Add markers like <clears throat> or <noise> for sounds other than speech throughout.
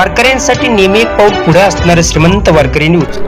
वारकऱ्यांसाठी नेहमी एक पाऊल पुढे असणारे श्रीमंत वारकरी न्यूज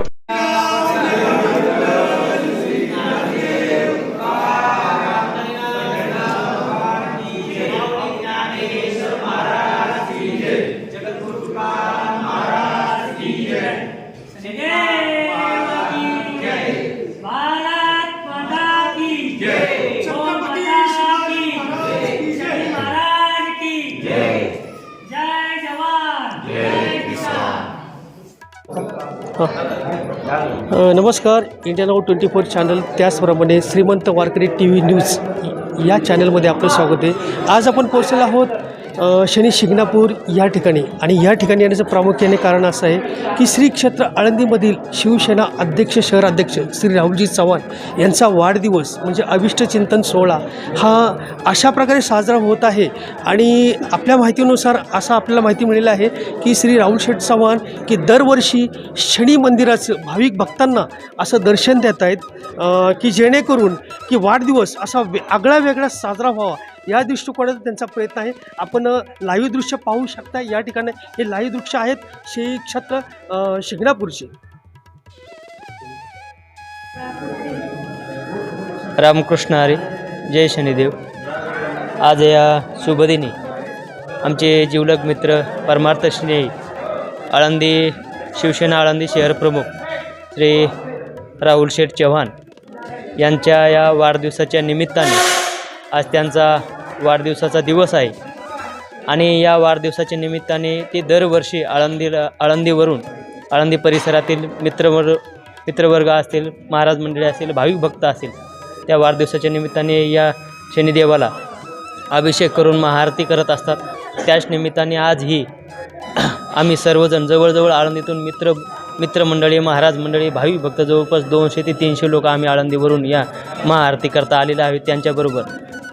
नमस्कार. India now twenty four channel त्याचप्रमाणे श्रीमंत वारकरी टी व्ही न्यूज या चॅनलमध्ये आपलं स्वागत आहे. आज आपण पोहोचलेलो आहोत शनी शिंगणापूर या ठिकाणी आणि या ठिकाणी येण्याचं प्रामुख्याने कारण असं आहे की श्री क्षेत्र आळंदीमधील शिवसेना अध्यक्ष शहराध्यक्ष श्री राहुलजी चव्हाण यांचा वाढदिवस म्हणजे अविष्टचिंतन सोहळा हा अशा प्रकारे साजरा होत आहे. आणि आपल्या माहितीनुसार असा आपल्याला माहिती मिळेल आहे की श्री राहुल शेठ चव्हाण की दरवर्षी शनी मंदिराचं भाविक भक्तांना असं दर्शन देत आहेत की जेणेकरून की वाढदिवस असा वे आगळा वेगळा साजरा व्हावा. या दृष्टिकोनात त्यांचा प्रयत्न आहे. आपण लाईव्ह दृश्य पाहू शकता. या ठिकाणी हे लाईव्ह दृश्य आहेत श्री क्षेत्र शिंगणापूरचे. रामकृष्ण हरी जय शनिदेव. आज या शुभदिनी आमचे जिवलग मित्र परमार्थ स्नेही आळंदी शिवसेना आळंदी शहर प्रमुख श्री राहुल शेठ चव्हाण यांच्या या वाढदिवसाच्या निमित्ताने आज त्यांचा वाढदिवसाचा दिवस आहे. आणि या वाढदिवसाच्या निमित्ताने ते दरवर्षी आळंदीला आळंदीवरून आळंदी परिसरातील मित्रवर मित्रवर्ग असतील महाराज मंडळी असतील भाविक भक्त असतील त्या वाढदिवसाच्या निमित्ताने या शनिदेवाला अभिषेक करून महाआरती करत असतात. त्याच निमित्ताने आजही <clears throat> आम्ही सर्वजण जवळजवळ आळंदीतून मित्र मित्रमंडळी महाराज मंडळी भाविक भक्त जवळपास दोनशे ते तीनशे लोक आम्ही आळंदीवरून या महाआरती करता आलेले आहेत. त्यांच्याबरोबर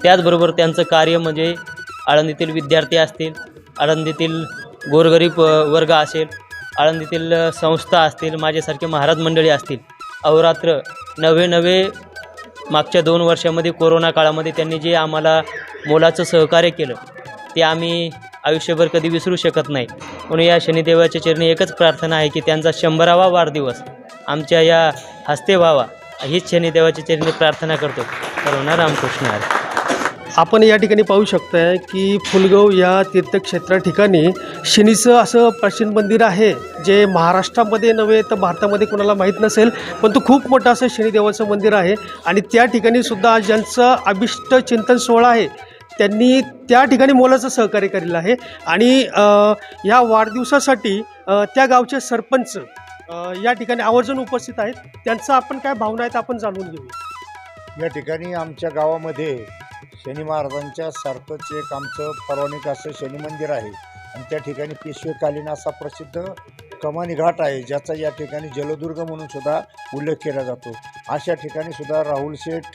त्याचबरोबर त्यांचं कार्य म्हणजे आळंदीतील विद्यार्थी असतील आळंदीतील गोरगरीब वर्ग असेल आळंदीतील संस्था असतील माझ्यासारखे महाराज मंडळी असतील. अहोरात्र नवे नवे मागच्या दोन वर्षामध्ये कोरोना काळामध्ये त्यांनी जे आम्हाला मोलाचं सहकार्य केलं ते आम्ही आयुष्यभर कधी विसरू शकत नाही. म्हणून या शनिदेवाच्या चरणी एकच प्रार्थना आहे की त्यांचा शंभरावा वाढदिवस आमच्या या हस्ते व्हावा. हीच शनिदेवाच्या चरणी प्रार्थना करतो. सर्वांना रामकृष्ण आहे आपण या ठिकाणी पाहू शकताय की फुलगाव या तीर्थक्षेत्रा ठिकाणी शनीचं असं प्राचीन मंदिर आहे जे महाराष्ट्रामध्ये नव्हे तर भारतामध्ये कोणाला माहीत नसेल पण तो खूप मोठं असं शनिदेवाचं मंदिर आहे. आणि त्या ठिकाणी सुद्धा आज ज्यांचं अभिष्ट चिंतन सोहळा आहे त्यांनी त्या ठिकाणी मोलाचं सहकार्य केलेलं आहे. आणि ह्या वाढदिवसासाठी त्या गावचे सरपंच या ठिकाणी आवर्जून उपस्थित आहेत. त्यांचं आपण काय भावना आहेत आपण जाणून घेऊया. या ठिकाणी आमच्या गावामध्ये शनी महाराजांच्या सारखंच एक आमचं पौराणिक असं शनी मंदिर आहे. आणि त्या ठिकाणी पेशवेकालीन असा प्रसिद्ध कमानी घाट आहे ज्याचा या ठिकाणी जलदुर्ग म्हणून सुद्धा उल्लेख केला जातो. अशा ठिकाणी सुद्धा राहुल शेठ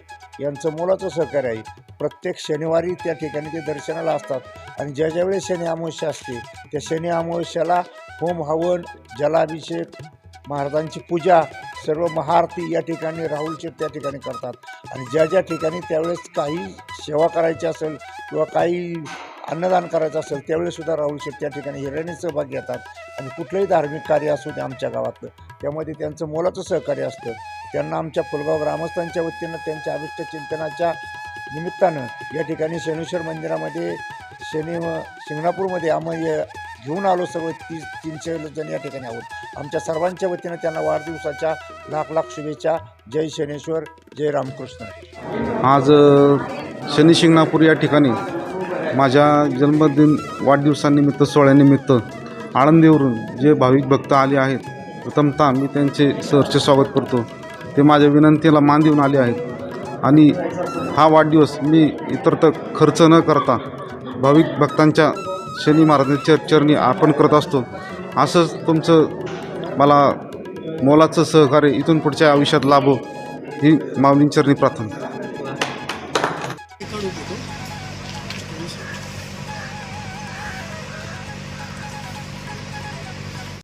यांचं मोलाचं सहकार्य आहे. प्रत्येक शनिवारी त्या ठिकाणी ते दर्शनाला असतात. आणि ज्या ज्यावेळेस शनी अमावस्या असते त्या शनी अमावस्याला होम हवन जलाभिषेक महाराजांची पूजा सर्व महाआरती या ठिकाणी राहुल शेठ त्या ठिकाणी करतात. आणि ज्या ज्या ठिकाणी त्यावेळेस काही सेवा करायची असेल किंवा काही अन्नदान करायचं असेल त्यावेळीसुद्धा राहुल शेठ त्या ठिकाणी हिराणी सहभाग घेतात आणि कुठलंही धार्मिक कार्य असू दे आमच्या गावातलं त्यामध्ये त्यांचं मोलाचं सहकार्य असतं. त्यांना आमच्या फुलगाव ग्रामस्थांच्या वतीनं त्यांच्या अभिष्ट चिंतनाच्या निमित्तानं या ठिकाणी शनेश्वर मंदिरामध्ये शनी शिंगणापूरमध्ये आम्ही घेऊन आलो सर्व तीस तीनशे जण या ठिकाणी आहोत. आमच्या सर्वांच्या वतीनं त्यांना वाढदिवसाच्या लाख लाख शुभेच्छा. जय शनेश्वर जय रामकृष्ण. आज शनी शिंगणापूर या ठिकाणी माझ्या जन्मदिन वाढदिवसानिमित्त सोहळ्यानिमित्त आळंदीवरून जे भाविक भक्त आले आहेत प्रथमतः मी त्यांचे सरचे स्वागत करतो. ते माझ्या विनंतीला मान देऊन आले आहेत. आणि हा वाढदिवस मी इतर तर खर्च न करता भाविक भक्तांच्या शनी महाराजांच्या चरणी अर्पण करत असतो. असंच तुमचं मला मोलाचं सहकार्य इथून पुढच्या आयुष्यात लाभो ही माऊलींचरणी प्रार्थना. 떨어지고